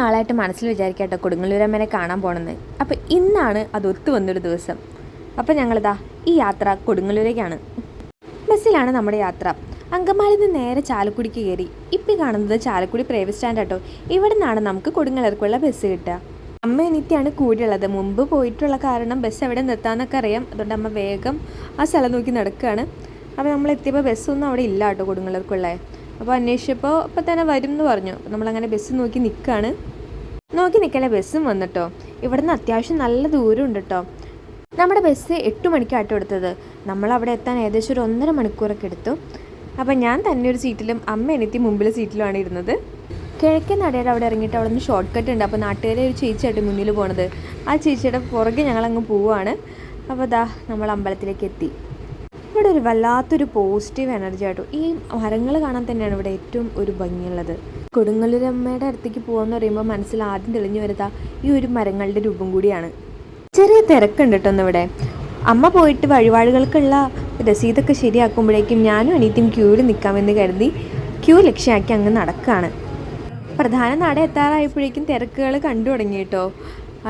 നാളായിട്ട് മനസ്സിൽ വിചാരിക്കട്ടെ കൊടുങ്ങല്ലൂരമ്മനെ കാണാൻ പോകണമെന്ന് അപ്പോൾ ഇന്നാണ് അത് ഒത്തു വന്നൊരു ദിവസം. അപ്പോൾ ഞങ്ങളിതാ ഈ യാത്ര കൊടുങ്ങല്ലൂരേക്കാണ്. ബസ്സിലാണ് നമ്മുടെ യാത്ര. അങ്കമാലിൽ നിന്ന് നേരെ ചാലക്കുടിക്ക് കയറി. ഇപ്പം കാണുന്നത് ചാലക്കുടി പ്രൈവറ്റ് സ്റ്റാൻഡ് കേട്ടോ ഇവിടെ നിന്നാണ് നമുക്ക് കൊടുങ്ങലർക്കുള്ള ബസ് കിട്ടുക. അമ്മ എനിക്കാണ് കൂടിയുള്ളത്. മുമ്പ് പോയിട്ടുള്ള കാരണം ബസ് എവിടെ നിർത്താമെന്നൊക്കെ അറിയാം. അതുകൊണ്ട് അമ്മ വേഗം ആ സ്ഥലം നോക്കി നടക്കുകയാണ്. അപ്പോൾ നമ്മൾ എത്തിയപ്പോൾ ബസ്സൊന്നും അവിടെ ഇല്ല കേട്ടോ കൊടുങ്ങല്ലൂർക്കുള്ള. അപ്പോൾ അന്വേഷിച്ചപ്പോൾ അപ്പോൾ തന്നെ വരും എന്ന് പറഞ്ഞു നമ്മളങ്ങനെ ബസ് നോക്കി നിൽക്കുകയാണ് നോക്കി നിൽക്കല ബസ്സും വന്നിട്ടോ. ഇവിടുന്ന് അത്യാവശ്യം നല്ല ദൂരമുണ്ട് കേട്ടോ നമ്മുടെ ബസ് എട്ട് മണിക്കാട്ടോ എടുത്തത്. നമ്മൾ അവിടെ എത്താൻ ഏകദേശം ഒരു ഒന്നര മണിക്കൂറൊക്കെ എടുത്തു. അപ്പം ഞാൻ തന്നെ ഒരു സീറ്റിലും അമ്മ എനിക്ക് മുമ്പിലെ സീറ്റിലുമാണ് ഇരുന്നത്. കിഴക്കൻ നടയുടെ അവിടെ ഇറങ്ങിയിട്ട് അവിടെ നിന്ന് ഷോർട്ട് കട്ട് ഉണ്ട്. അപ്പോൾ നാട്ടുകാരെ ഒരു ചേച്ചിയായിട്ട് മുന്നിൽ പോണത്. ആ ചേച്ചിയുടെ പുറകെ ഞങ്ങളങ്ങ് പോവുകയാണ് അപ്പോൾ ദാ നമ്മൾ അമ്പലത്തിലേക്ക് എത്തി. ഇവിടെ ഒരു വല്ലാത്തൊരു പോസിറ്റീവ് എനർജി ആട്ടോ. ഈ മരങ്ങൾ കാണാൻ തന്നെയാണ് ഇവിടെ ഏറ്റവും ഒരു ഭംഗിയുള്ളത്. കൊടുങ്ങല്ലൂരമ്മയുടെ അടുത്തേക്ക് പോകാന്ന് പറയുമ്പോൾ മനസ്സിൽ ആദ്യം തെളിഞ്ഞു വരുന്ന ഈ ഒരു മരങ്ങളുടെ രൂപം കൂടിയാണ്. ചെറിയ തിരക്കുണ്ട് കേട്ടോ ഇവിടെ. അമ്മ പോയിട്ട് വഴിപാടുകൾക്കുള്ള രസീതൊക്കെ ശരിയാക്കുമ്പോഴേക്കും ഞാനും അനീത്തും ക്യൂവിൽ നിൽക്കാമെന്ന് കരുതി ക്യൂ ലക്ഷ്യമാക്കി അങ്ങ് നടക്കുകയാണ് പ്രധാന നട എത്താറായപ്പോഴേക്കും തിരക്കുകൾ കണ്ടു തുടങ്ങി കേട്ടോ.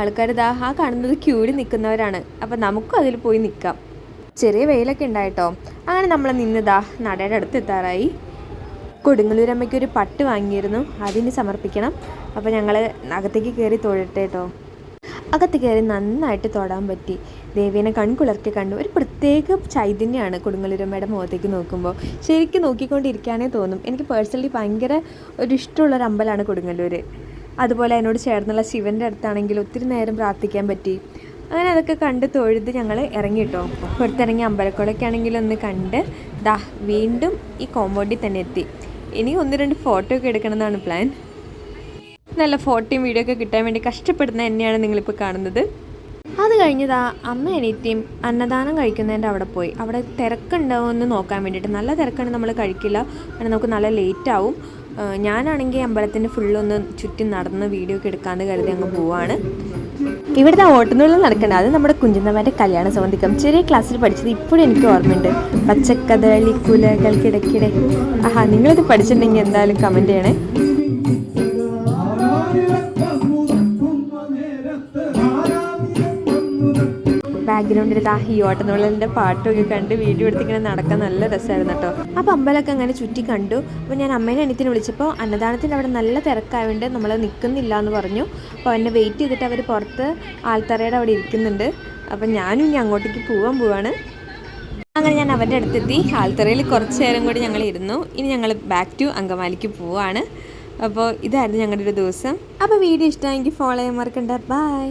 ആൾക്കാർ ഇതാ ആ കാണുന്നത് ക്യൂവിൽ നിൽക്കുന്നവരാണ്. അപ്പം നമുക്കും അതിൽ പോയി നിൽക്കാം ചെറിയ വെയിലൊക്കെ ഉണ്ടായിട്ടോ. അങ്ങനെ നമ്മൾ നിന്നതാ നടയുടെ അടുത്ത് എത്താറായി. കൊടുങ്ങല്ലൂരമ്മയ്ക്ക് ഒരു പട്ട് വാങ്ങിയിരുന്നു. അതിന് സമർപ്പിക്കണം. അപ്പോൾ ഞങ്ങൾ അകത്തേക്ക് കയറി തൊഴട്ടെ കേട്ടോ അകത്ത് കയറി നന്നായിട്ട് തൊടാൻ പറ്റി. ദേവീനെ കൺകുളർക്കി കണ്ടു. ഒരു പ്രത്യേക ചൈതന്യമാണ് കൊടുങ്ങല്ലൂരമ്മയുടെ മുഖത്തേക്ക് നോക്കുമ്പോൾ. ശരിക്കും നോക്കിക്കൊണ്ടിരിക്കാനേ തോന്നും. എനിക്ക് പേഴ്സണലി ഭയങ്കര ഒരു ഇഷ്ടമുള്ളൊരു അമ്പലമാണ് കൊടുങ്ങല്ലൂർ അതുപോലെ അതിനോട് ചേർന്നുള്ള ശിവന്റെ അടുത്താണെങ്കിൽ ഒത്തിരി നേരം പ്രാർത്ഥിക്കാൻ പറ്റി. അങ്ങനെ അതൊക്കെ കണ്ട് തൊഴുത് ഞങ്ങൾ ഇറങ്ങിട്ടോ. പുറത്തിറങ്ങി അമ്പലക്കുളൊക്കെ ആണെങ്കിൽ ഒന്ന് കണ്ട് ദാ വീണ്ടും ഈ കോമ്പൗണ്ടിൽ തന്നെ എത്തി. ഇനി ഒന്ന് രണ്ട് ഫോട്ടോ ഒക്കെ എടുക്കണമെന്നാണ് പ്ലാൻ. നല്ല ഫോട്ടോയും വീഡിയോ ഒക്കെ കിട്ടാൻ വേണ്ടി കഷ്ടപ്പെടുന്ന എന്നെയാണ് നിങ്ങളിപ്പോൾ കാണുന്നത്. അത് കഴിഞ്ഞതാ അമ്മ എനിത്തിയും അന്നദാനം കഴിക്കുന്നതിന്റെ അവിടെ പോയി. അവിടെ തിരക്കുണ്ടാവും എന്ന് നോക്കാൻ വേണ്ടിയിട്ട്. നല്ല തിരക്കാണ് നമ്മൾ കഴിക്കില്ല. കാരണം നമുക്ക് നല്ല ലേറ്റ് ആവും. ഞാനാണെങ്കിൽ അമ്പലത്തിന്റെ ഫുള്ളൊന്ന് ചുറ്റി നടന്ന് വീഡിയോ ഒക്കെ എടുക്കാമെന്ന് കരുതി അങ്ങ് പോവാണ്. ഇവിടുത്തെ ഓട്ടുന്നുള്ളിൽ നടക്കേണ്ട അത് നമ്മുടെ കുഞ്ചുന്നമ്മന്റെ കല്യാണ സംബന്ധിക്കാം. ചെറിയ ക്ലാസ്സിൽ പഠിച്ചത് ഇപ്പോഴും എനിക്ക് ഓർമ്മയുണ്ട്. പച്ചക്കഥകളി കുലകൾക്കിടയ്ക്കിടെ. ആഹാ നിങ്ങളിത് പഠിച്ചിട്ടുണ്ടെങ്കിൽ എന്തായാലും കമന്റ് ചെയ്യണേ. ബാക്ക്ഗ്രൗണ്ടിൽ ആ ഈ ഓട്ടനുള്ളിന്റെ പാട്ടൊക്കെ കണ്ട് വീഡിയോ എടുത്തിങ്ങനെ നടക്കാൻ നല്ല രസമായിരുന്നു കേട്ടോ. അപ്പോൾ അമ്പലമൊക്കെ അങ്ങനെ ചുറ്റി കണ്ടു. അപ്പോൾ ഞാൻ അമ്മേനെ അനിയത്തിനെ വിളിച്ചപ്പോൾ അന്നദാനത്തിന്റെ അവിടെ നല്ല തിരക്കായതുകൊണ്ട് നമ്മൾ നിൽക്കുന്നില്ല എന്ന് പറഞ്ഞു. അപ്പോൾ എന്നെ വെയിറ്റ് ചെയ്തിട്ട് അവർ പുറത്ത് ആൾത്തറയുടെ അവിടെ ഇരിക്കുന്നുണ്ട്. അപ്പം ഞാനും ഇനി അങ്ങോട്ടേക്ക് പോകാൻ പോവാണ്. അങ്ങനെ ഞാൻ അവരുടെ അടുത്തെത്തി. ആൽത്തറയിൽ കുറച്ച് നേരം കൂടി ഞങ്ങൾ ഇരുന്നു. ഇനി ഞങ്ങൾ ബാക്ക് ടു അങ്കമാലിക്ക് പോവാണ്. അപ്പോൾ ഇതായിരുന്നു ഞങ്ങളുടെ ഒരു ദിവസം. അപ്പോൾ വീഡിയോ ഇഷ്ടമായെങ്കിൽ ഫോളോ ചെയ്യാൻ മറക്കണ്ട. ബൈ